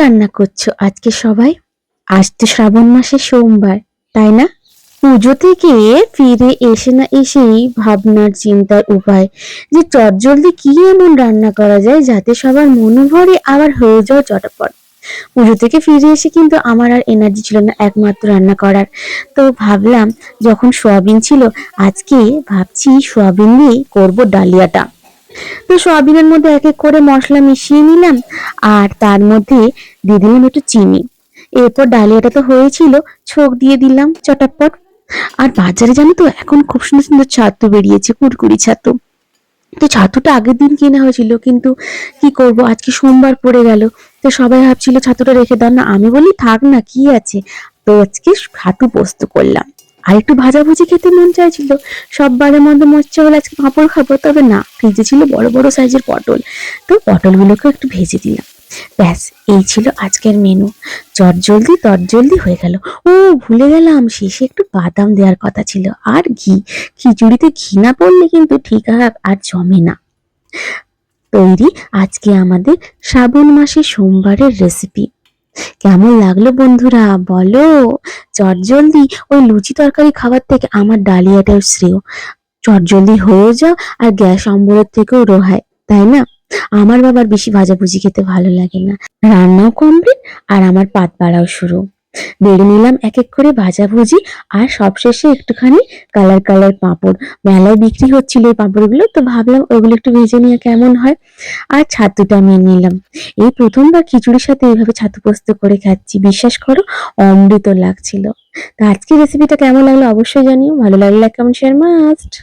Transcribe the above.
রান্না করছ আজকে সবাই? আজ তো শ্রাবণ মাসের সোমবার, তাই না? পুজো থেকে ফিরে এসে না এসেই ভাবনার চিন্তার উপায় যে চটজলদি কি এমন রান্না করা যায় যাতে সবার মনে ভরে আবার হয়ে যাও চটাপট। পুজো থেকে ফিরে এসে কিন্তু আমার আর এনার্জি ছিল না একমাত্র রান্না করার। তো ভাবলাম যখন সোয়াবিন ছিল, আজকে ভাবছি সোয়াবিন দিয়ে করব ডালিয়াটা। তো সোয়াবিনের মধ্যে এক এক করে মশলা মিশিয়ে নিলাম, আর তার মধ্যে দিয়ে দিলাম একটু চিনি। এরপর ডালিয়াটা তো হয়েছিল, ছোক দিয়ে দিলাম চটাপট। আর বাজারে জানো তো, এখন খুব সুন্দর সুন্দর ছাতু বেরিয়েছে কুড়কুড়ি ছাতু। তো ছাতুটা আগের দিন কেনা হয়েছিল, কিন্তু কি করব, আজকে সোমবার পড়ে গেল। তো সবাই ভাবছিল ছাতুটা রেখে দাও। না, আমি বলি থাক না, কি আছে? তো আজকে ছাতু পোস্ত করলাম। আর একটু ভাজাভুজি খেতে মন চাইছিল। সববারের মধ্যে মরচা হলে আজকে পাঁপড় খাব, তবে না, ফ্রিজে ছিল বড় বড় সাইজের পটল। তো পটলগুলোকে একটু ভেজে দিলাম। ব্যাস, এই ছিল আজকের মেনু চট জলদি তট জলদি হয়ে গেল। ও, ভুলে গেলাম, শেষে একটু বাদাম দেওয়ার কথা ছিল। আর ঘি, খিচুড়িতে ঘি না পড়লে কিন্তু ঠিক আর জমে না। তৈরি আজকে আমাদের শ্রাবণ মাসে সোমবারের রেসিপি কেমন লাগল বন্ধুরা? বলো। চটজলদি ওই লুচি তরকারি খাবার থেকে আমার ডালিয়াটাও শ্রেয়। চটজলদি হয়ে যাও আর গ্যাস অম্বরের থেকেও রোহায় তাই না? আমার বাবার বেশি ভাজাভুজি খেতে ভালো লাগে না। রান্নাও কমপ্লিট আর আমার পাত পাড়াও শুরু। বেড়ে নিলাম এক এক করে ভাজাভুজি আর সবশেষে একটুখানি কালার কালার পাঁপড়। মেলায় বিক্রি হচ্ছিল এই পাঁপড়গুলো, তো ভাবলাম ওগুলো একটু ভেজে নিয়ে কেমন হয়। আর ছাতুটা আমি নিলাম। এই প্রথমবার খিচুড়ির সাথে এইভাবে ছাতু পোস্ত করে খাচ্ছি। বিশ্বাস করো, অমৃত লাগছিল। তো আজকের রেসিপিটা কেমন লাগল অবশ্যই জানিও। ভালো লাগলে কেমন শেয়ার মাস্ট